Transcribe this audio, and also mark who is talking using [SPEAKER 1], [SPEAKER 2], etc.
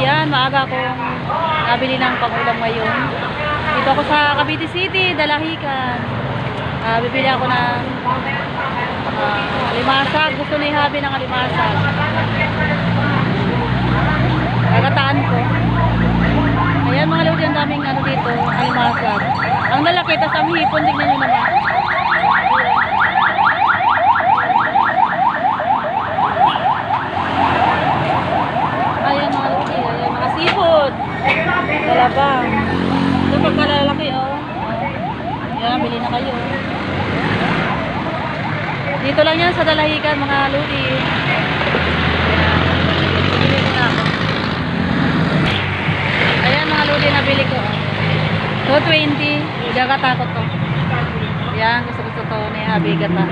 [SPEAKER 1] yan, maaga akong nabili ng pangulam ngayon. Dito ako sa Cavite City, Dalahican. Ah, bibili ako ng ah, limasag. Gusto ni Habi ng limasag. Kagataan ko. Ayan mga lodi, ang daming ano dito, alimasag. Ang lalaki, tapos ang hipon, tingnan nyo naman. Ayan mga lodi, ayan mga seafood. Talabang. Ito pagkalalaki, oh. Ayan, bili na kayo. Dito lang yan sa Dalahican, mga ko ako. Ayan mga lodi, nabili ko. 220. Hindi ka takot to. Yan, gusto gusto to ni Habi Gata.